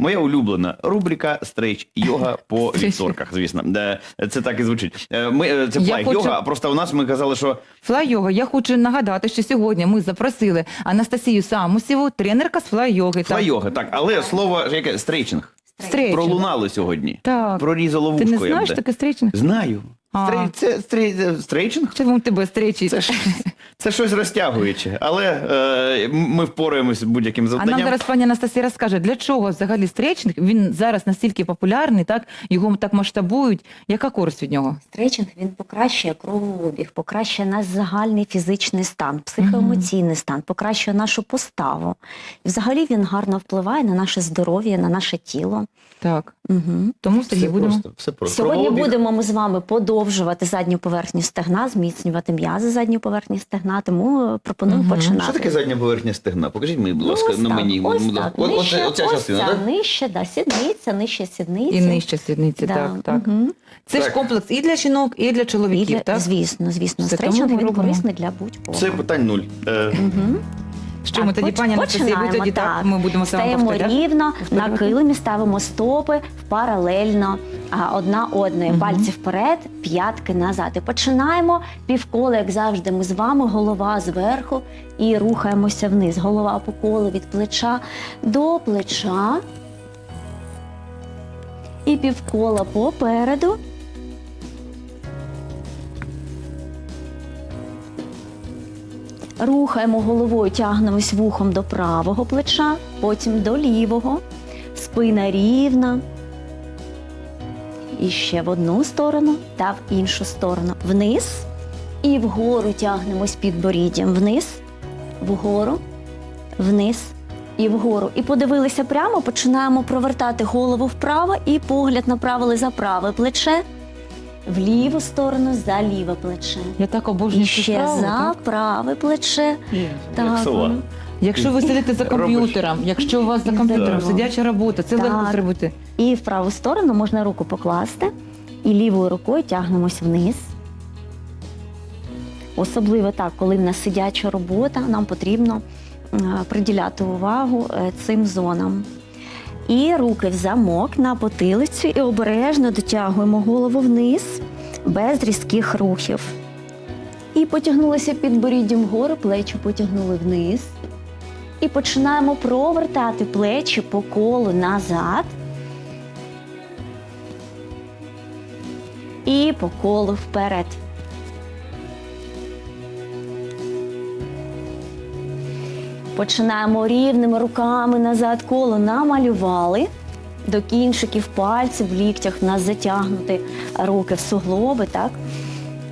Моя улюблена рубрика стрейч йога по вівторках, звісно. Де Це так і звучить. Е, Ми, е, це хочу- йога, а просто у нас ми казали, що Флай-йога. Я хочу нагадати, що сьогодні ми запросили Анастасію Самусєву, тренерка з флай-йоги. флай йога, так, але слово яке стрейчинг Стрейчинг. пролунало сьогодні. Так. Прорізало Ти не знаєш таке стрейчинг? Знаю. Стрей, це стрей, стрейчинг? Чому тебе стрейчить? Це, ж, це щось розтягуюче, але е, ми впораємося з будь-яким А завданням. нам зараз пані Анастасія розкаже, для чого взагалі стрейчинг? Він зараз настільки популярний, так його так масштабують. Яка користь від нього? Стретчинг він покращує кровообіг, покращує наш загальний фізичний стан, психоемоційний стан, покращує нашу поставу. І взагалі він гарно впливає на наше здоров'я, на наше тіло. Так, Угу. тому Сергій все будемо. просто, все просто. Сьогодні Кровообіг. будемо ми з вами подовжувати задню поверхню стегна, зміцнювати м'язи задньої поверхні стегна, тому е, пропоную Мгм. починати. Що таке задня поверхня стегна? Покажіть мені, будь ласка, ось на так, мені. Ось будь так, ласка. От- нижче, оця ось частина, ця, так? нижче, да, сідниця, нижче сідниці. І нижче сідниці, Да, так, так. мгм. Це ж Так. комплекс і для жінок, і для І чоловіків, для, так? Звісно, звісно. Все, тому Стретчинг ми він корисний для будь-кого. Це питань нуль. Е, Мгм. Що ми тоді, пані Анастасія, ви тоді так, ми будемо саме Стаємо повторяти? рівно, на килимі ставимо стопи паралельно а, одна одної. Пальці вперед, п'ятки назад. І починаємо півкола, як завжди, ми з вами, голова зверху і рухаємося вниз. Голова по колу від плеча до плеча. І півкола попереду. Рухаємо головою, тягнемось вухом до правого плеча, потім до лівого. Спина рівна. І ще в одну сторону та в іншу сторону. Вниз і вгору тягнемось підборіддям. Вниз, вгору, вниз і вгору. І подивилися прямо, починаємо провертати голову вправо і погляд направили за праве плече, в ліву сторону за ліве плече. Я так обожнюю І цю ще за так? праве плече. Як сова. ну, Якщо ви сидите за Робиш. комп'ютером, якщо у вас за комп'ютером Так. сидяча робота, це Так. легко зробити. І в праву сторону можна руку покласти, і лівою рукою тягнемось вниз. Особливо так, коли в нас сидяча робота, нам потрібно е, приділяти увагу е, цим зонам. І руки в замок на потилицю і обережно дотягуємо голову вниз без різких рухів. І потягнулися підборіддям вгору, плечі потягнули вниз. І починаємо провертати плечі по колу назад. І по колу вперед. Починаємо рівними руками назад коло намалювали. До кінчиків пальців в ліктях в нас затягнути руки в суглоби, так?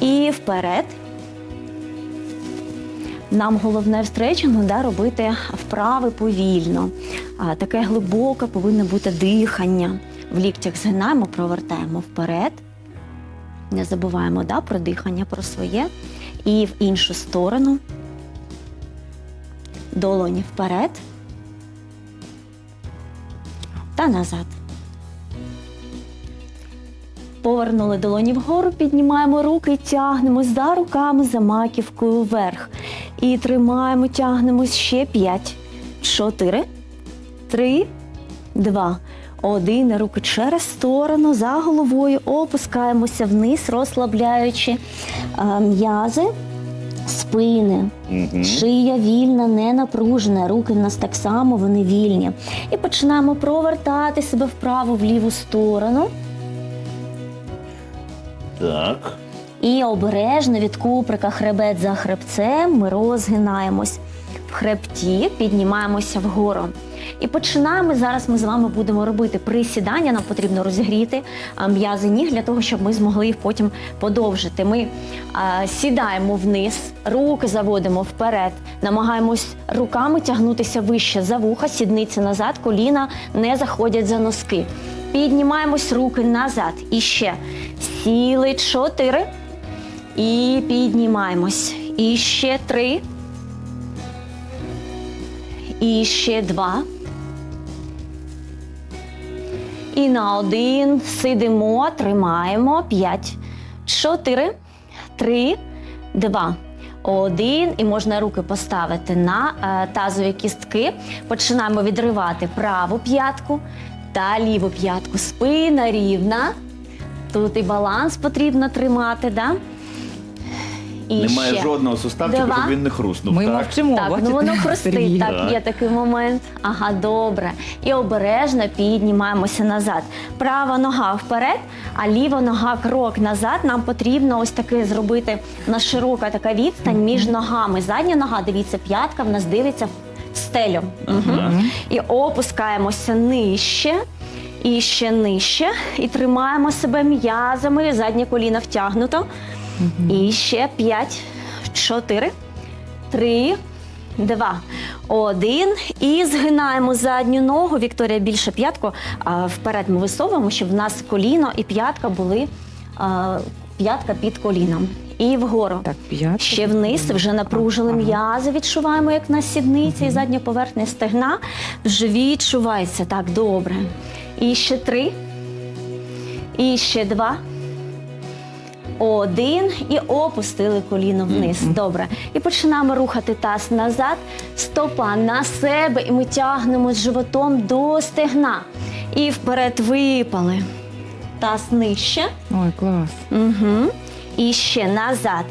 І вперед. Нам головне в стретчингу да, робити вправи повільно. А, таке глибоке повинно бути дихання. В ліктях згинаємо, провертаємо вперед. Не забуваємо да, про дихання, про своє. І в іншу сторону. Долоні вперед та назад. Повернули долоні вгору, піднімаємо руки, тягнемо за руками, за маківкою вверх. І тримаємо, тягнемось ще 5, 4, 3, 2, 1. Руки через сторону, за головою опускаємося вниз, розслабляючи е, м'язи спини. угу. Шия вільна, не напружена. Руки в нас так само, вони вільні. І починаємо провертати себе вправо в ліву сторону. Так. І обережно від куприка хребет за хребцем ми розгинаємось в хребті, піднімаємося вгору. І починаємо зараз. Ми з вами будемо робити присідання. Нам потрібно розігріти м'язи ніг для того, щоб ми змогли їх потім подовжити. Ми а, сідаємо вниз, руки заводимо вперед, намагаємось руками тягнутися вище за вуха, сідниці назад, коліна не заходять за носки. Піднімаємось руки назад. І ще сіли чотири. І піднімаємось. І ще три. І ще два. І на один сидимо, тримаємо. П'ять, чотири, три, два. Один. І можна руки поставити на е, тазові кістки. Починаємо відривати праву п'ятку та ліву п'ятку. Спина рівна. Тут і баланс потрібно тримати, да? І Немає ще. жодного суставчика, Два. щоб він не хруснув. Ми так? мовчимо. Так, бачите, ну воно хрустить, Сергій? так, Так. є такий момент. Ага, добре. І обережно піднімаємося назад. Права нога вперед, а ліва нога крок назад. Нам потрібно ось таке зробити на широка така відстань між ногами. Задня нога, дивіться, п'ятка в нас дивиться в стелю. Мгм. І опускаємося нижче. І ще нижче. І тримаємо себе м'язами. Заднє коліно втягнуто. І ще п'ять, чотири, три, два, один. І згинаємо задню ногу. Вікторія більше п'ятку. а, Вперед ми висовуємо, щоб в нас коліно і п'ятка були а, п'ятка під коліном. І вгору. Так, п'ятка. Ще вниз вже напружили м'язи, відчуваємо, як на сідниці і задня поверхня стегна. Вже відчувається так добре. І ще три. І ще два. Один. І опустили коліно вниз. Добре. І починаємо рухати таз назад, стопа на себе, і ми тягнемо з животом до стегна. І вперед випали. Таз нижче. Ой, клас. Угу. І ще назад.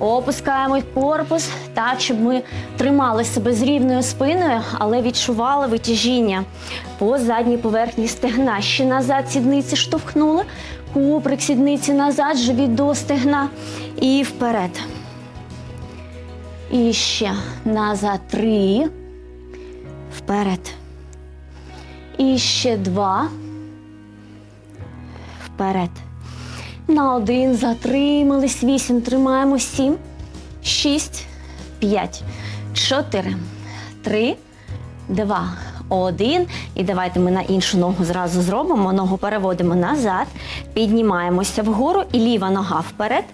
Опускаємо корпус так, щоб ми тримали себе з рівною спиною, але відчували витяжіння по задній поверхні стегна. Ще назад сідниці штовхнули, куприк сідниці назад, живіт до стегна і вперед. І ще назад три. Вперед. І ще два. Вперед. На один затримались. Вісім. Тримаємо. Сім, шість, п'ять, чотири, три, два, один. І давайте ми на іншу ногу зразу зробимо. Ногу переводимо назад, піднімаємося вгору, і ліва нога вперед,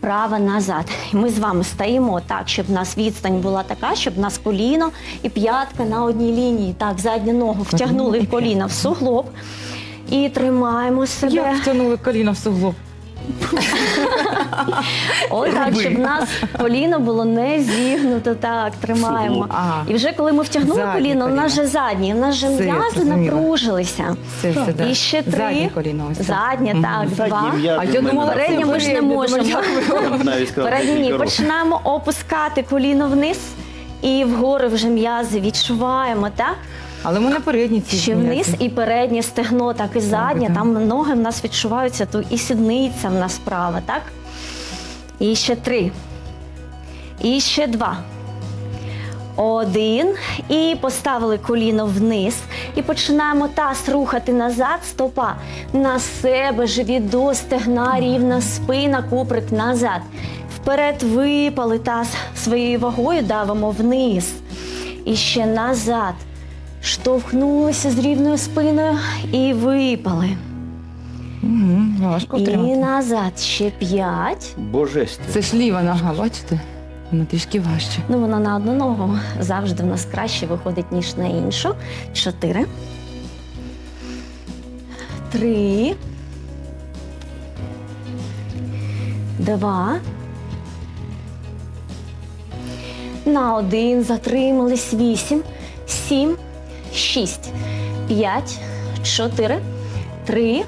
права назад. І ми з вами стаємо так, щоб в нас відстань була така, щоб в нас коліно і п'ятка на одній лінії. Так, задню ногу втягнули в коліно в суглоб. І тримаємо себе. Як втягнули коліно в суглоб? Ось так, щоб в нас коліно було не зігнуто. Так, тримаємо. Ага. І вже коли ми втягнули Заднє коліно, у нас же заднє, у нас же Все, м'язи зрозуміла. напружилися. Це все, да. І ще три. Заднє коліно ось так. Заднє, так, два. А я думала, передні ми ж не можемо. Передні починаємо опускати коліно вниз. І вгору вже м'язи відчуваємо, так? Але ми на передній ці Ще вниз і переднє стегно, так і заднє. так. Там ноги в нас відчуваються, то і сідниця в нас права, так? І ще три. І ще два. Один. І поставили коліно вниз. І починаємо таз рухати назад, стопа на себе, живіт до стегна, рівна спина, куприк назад. Вперед випали таз своєю вагою, давимо вниз. І ще назад. Штовхнулися з рівною спиною і випали. Мгм, Важко І втримати. назад ще п'ять. Божество. Це ж ліва нога, бачите? Вона трішки важче. Ну, вона на одну ногу завжди в нас краще виходить, ніж на іншу. Чотири. Три. Два. На один затримались. Вісім. Сім. Шість. П'ять. Чотири. Три.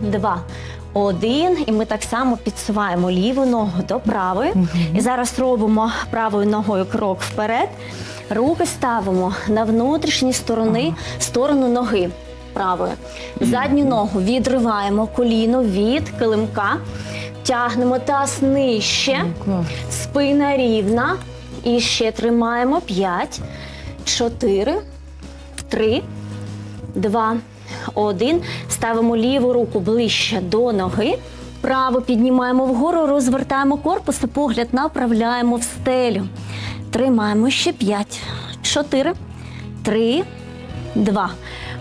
Два. Один. І ми так само підсуваємо ліву ногу до правої. І зараз робимо правою ногою крок вперед. Руки ставимо на внутрішні сторони, сторону ноги правої. Задню ногу відриваємо коліно від килимка, тягнемо таз нижче. Спина рівна. І ще тримаємо. П'ять, чотири, три, два, один. Ставимо ліву руку ближче до ноги. Праву піднімаємо вгору, розвертаємо корпус і погляд направляємо в стелю. Тримаємо ще п'ять, чотири, три, два.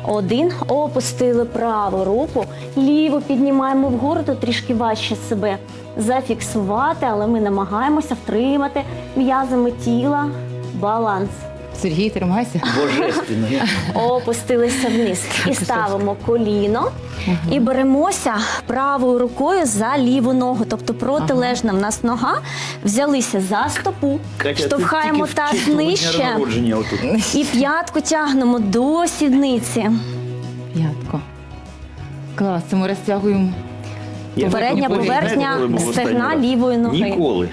Один. Опустили праву руку, ліву піднімаємо вгору, то трішки важче себе зафіксувати, але ми намагаємося втримати м'язами тіла баланс. Сергій, тримайся. Божественно. Опустилися вниз. І ставимо коліно і беремося правою рукою за ліву ногу, тобто протилежна в нас нога. Взялися за стопу, Катя, ти штовхаємо тільки таз нижче народження отут. і п'ятку тягнемо до сідниці. П'ятко. Клас, це ми розтягуємо. Я Передня не пам'ятаю, поверхня знаєте, коли був стегна раз? лівої ноги. Ніколи.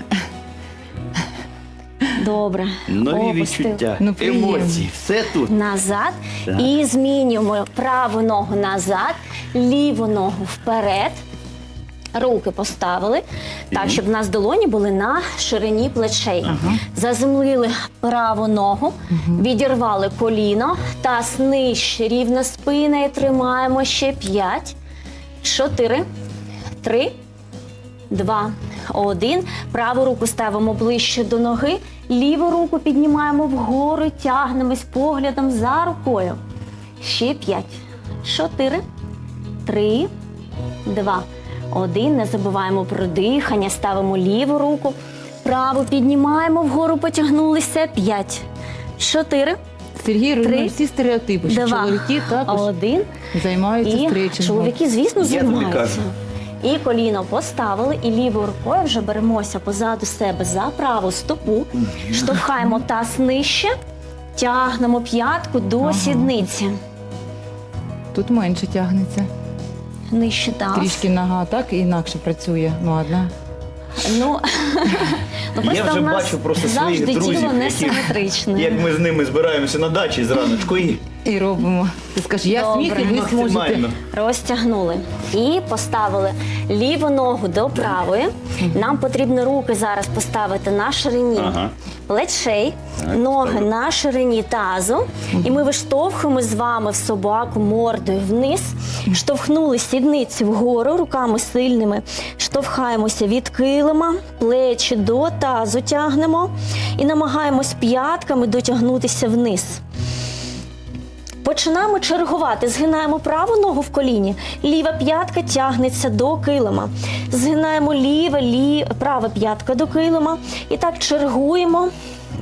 Добре. Нові відчуття, Ну, приємно. емоції, все тут. назад Так. і змінюємо праву ногу назад, ліву ногу вперед. Руки поставили так, щоб в нас долоні були на ширині плечей. Заземлили праву ногу, відірвали коліно, таз нижче, рівна спина і тримаємо ще 5, 4, 3, Два, один. Праву руку ставимо ближче до ноги, ліву руку піднімаємо вгору, тягнемось поглядом за рукою. Ще п'ять, чотири, три, два, один. Не забуваємо про дихання, ставимо ліву руку, праву піднімаємо вгору, потягнулися. П'ять, чотири, Сергій руйнує всі стереотипи, що два, чоловіки також один. займаються І стрейчингом. чоловіки, звісно, займаються. І коліно поставили, і лівою рукою вже беремося позаду себе за праву стопу, штовхаємо таз нижче, тягнемо п'ятку до Ага. сідниці. Тут менше тягнеться. Нижче таз. Трішки нога так і інакше працює. Ну, одна. Ну, ну Я вже в нас бачу просто завжди своїх друзів, тіло які- несиметричне. Як ми з ними збираємося на дачі зраночку і І робимо. Ти скажеш, я Добре. сміх, і ви зможете. максимально. Розтягнули і поставили ліву ногу до правої. Нам потрібно руки зараз поставити на ширині Ага. плечей, Так, ноги ставлю. на ширині тазу. І ми виштовхуємо з вами в собаку мордою вниз, штовхнули сідниці вгору руками сильними, штовхаємося від килима, плечі до тазу тягнемо і намагаємось п'ятками дотягнутися вниз. Починаємо чергувати. Згинаємо праву ногу в коліні, ліва п'ятка тягнеться до килима. Згинаємо ліве, лі... права п'ятка до килима. І так чергуємо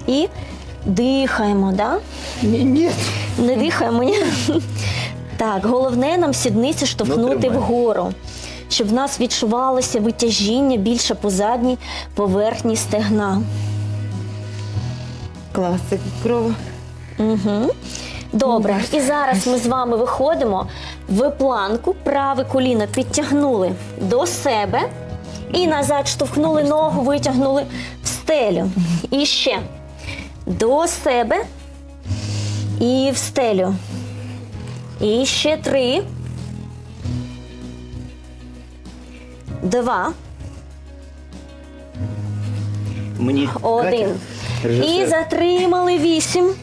і дихаємо. Да? ні. Не дихаємо. Ні? Так, головне нам сідниці штовхнути вгору, щоб в нас відчувалося витяжіння більше по задній поверхні стегна. Клас, це кров. Угу. Добре, і зараз ми з вами виходимо в планку, праве коліно підтягнули до себе і назад штовхнули ногу, витягнули в стелю. І ще до себе і в стелю. І ще три. Два. Мені Один. Катя, І затримали вісім.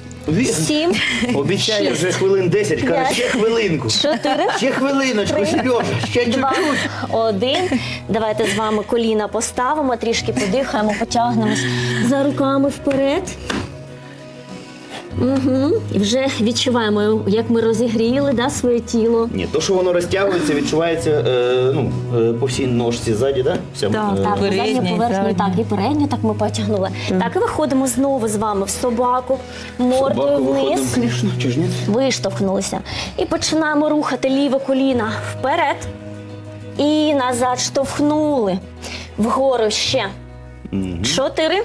Сім. обіцяє вже хвилин 10, каже, ще хвилинку. Чотири. Ще хвилиночку, Сережа, ще Два, чуть-чуть. один. Давайте з вами коліна поставимо, трішки подихаємо, потягнемось за руками вперед. Угу. І вже відчуваємо, як ми розігріли да, своє тіло. Ні, то, що воно розтягується, відчувається е, ну, е, по всій ножці ззаді, да? Вся, Так, е, Так, і поверхню, так, і передню, так ми потягнули. Так, і виходимо знову з вами в собаку, мордою собаку вниз. звісно, чи ж ні? Виштовхнулися. І починаємо рухати ліве коліно вперед. І назад штовхнули. Вгору ще. Мгм. Чотири.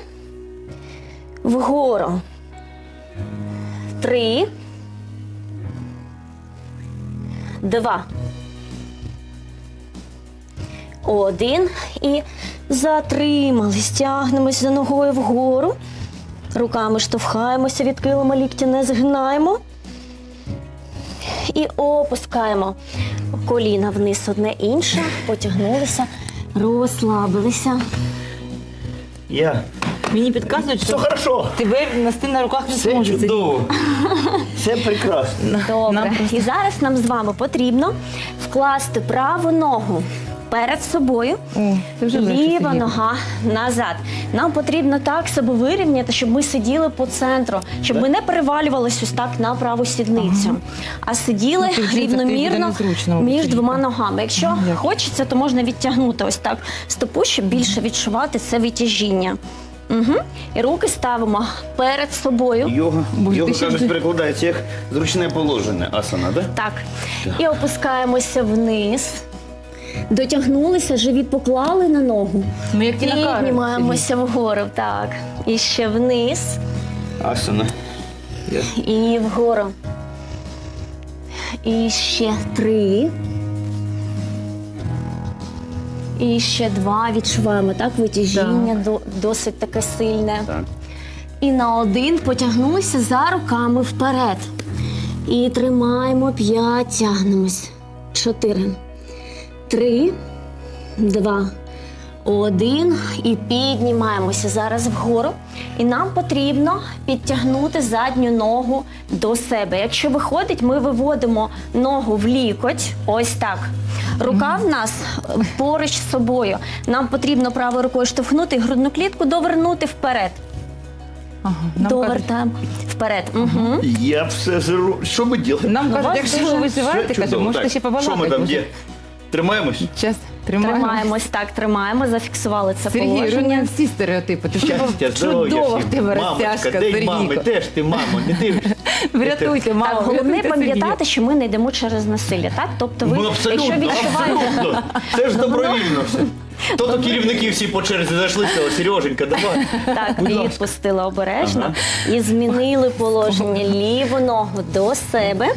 Вгору. Три. Два. Один. І затримались. Тягнемось за ногою вгору. Руками штовхаємося від килима, лікті не згинаємо. І опускаємо коліна вниз одне інше, потягнулися, розслабилися. Я. Мені підказують, Все що хорошо. тебе нести на руках не Все зможуть. чудово. Все прекрасно. Добре. Нам І зараз нам з вами потрібно вкласти праву ногу перед собою. О, це вже легше, Ліва нога назад. Нам потрібно так себе вирівняти, щоб ми сиділи по центру, щоб ми не перевалювалися ось так на праву сідницю, а сиділи Ну, ти вже це рівномірно незручно, між двома ногами. Якщо хочеться, то можна відтягнути ось так стопу, щоб більше відчувати це витяжіння. Угу. І руки ставимо перед собою. Йога, йога кажуть, перекладається як зручне положення. Асана, да? Так. І опускаємося вниз. Дотягнулися, живіт поклали на ногу. Ми як Кароль. Піднімаємося вгору. Так. І ще вниз. Асана. Я. І вгору. І ще три. І ще два. Відчуваємо, так? Витяжіння до- досить таке сильне. Так. І на один потягнулися за руками вперед. І тримаємо п'ять, тягнемось. Чотири. Три, два, один. І піднімаємося зараз вгору. І нам потрібно підтягнути задню ногу до себе. Якщо виходить, ми виводимо ногу в лікоть. Ось так. Рука в нас поруч з собою. Нам потрібно правою рукою штовхнути грудну клітку довернути вперед. Ага, нам, Довертаємо вперед. Угу. Я все зру. Що ми робимо? нам кажуть, вас якщо дуже ви Все чудово. можете Так, ще побалакати. Що ми там є? Тримаємось? Час тримаємо. Тримаємось так, тримаємо, зафіксували це Сергій, положення. руйнуємо всі стереотипи. Ти Щастя, здоров'я чудова в всім. тебе Мамочка, розтяжка, де й мами, Сергійко. де ти, мамо, не дивишся? Врятуйте, Так, головне пам'ятати, що ми не йдемо через насилля. Так, тобто ви, Ну, абсолютно, якщо відчуваєте, абсолютно. Це ж добровільно все. То то керівники всі по черзі зайшли, сказали, Сереженька, давай. так Будь ласка. відпустили обережно і змінили положення ліву ногу до себе,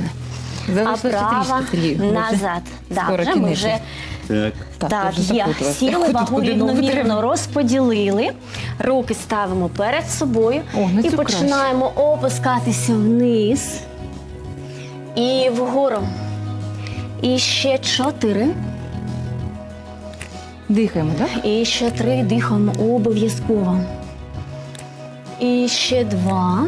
а Залишилося права Сергій. Назад. Да, скоро вже ми кінець. вже Так. Так, Так, я вже є. запуталась. Сіли Куди- вагу куди ногу рівномірно розподілили. Руки ставимо перед собою О, і цю починаємо опускатися вниз і вгору. І ще чотири. Дихаємо, так? І ще три дихаємо обов'язково. І ще два.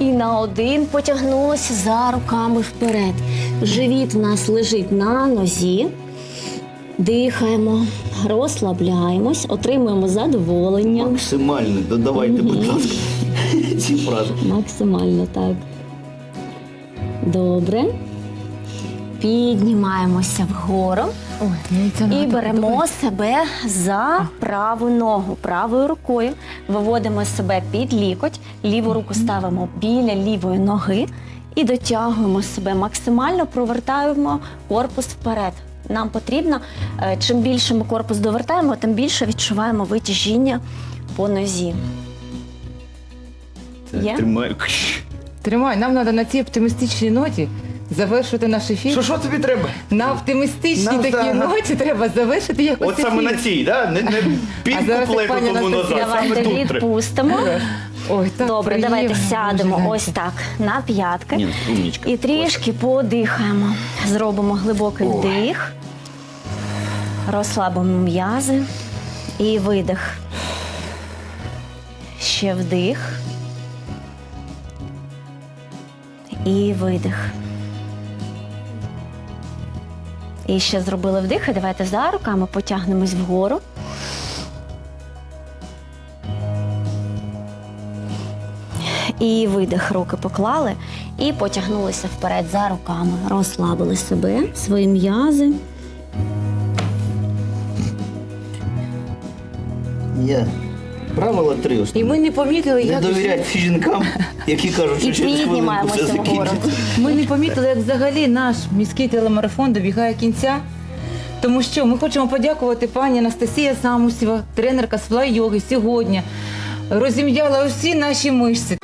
І на один потягнулася за руками вперед. Живіт в нас лежить на нозі. Дихаємо, розслабляємось, отримуємо задоволення. Максимально додавайте, будь ласка, ці фрази. Максимально так. Добре. Піднімаємося вгору. І беремо себе за праву ногу. Правою рукою виводимо себе під лікоть, ліву руку ставимо біля лівої ноги і дотягуємо себе максимально, провертаємо корпус вперед. Нам потрібно, е, чим більше ми корпус довертаємо, тим більше відчуваємо витяжіння по нозі. Є? Тримай. Тримай, нам треба на цій оптимістичній ноті завершити наш ефір. Що, що тобі треба? На оптимістичній Нам такій за- ноті треба завершити якось От саме ефір. на цій, да? не, не під А зараз, куплету як тому назад, саме Давайте тут треба. відпустимо. Ой, так Добре, приємно, давайте сядемо Боже, ось так на п'ятки. Ні, умнічка. І трішки подихаємо. Зробимо глибокий Ой. вдих, розслабимо м'язи і видих. Ще вдих. І видих. І ще зробили вдих. Давайте за руками потягнемось вгору. І видих, руки поклали і потягнулися вперед за руками. Розслабили себе, свої м'язи. Я. Правило три основні. І ми не помітили, Не як довіряти жінкам, які кажуть, що через хвилинку все закінчиться. Ми не помітили, як взагалі наш міський телемарафон добігає кінця. Тому що ми хочемо подякувати пані Анастасія Самусєва, тренерка з флай-йоги сьогодні. Розім'яла усі наші мишці.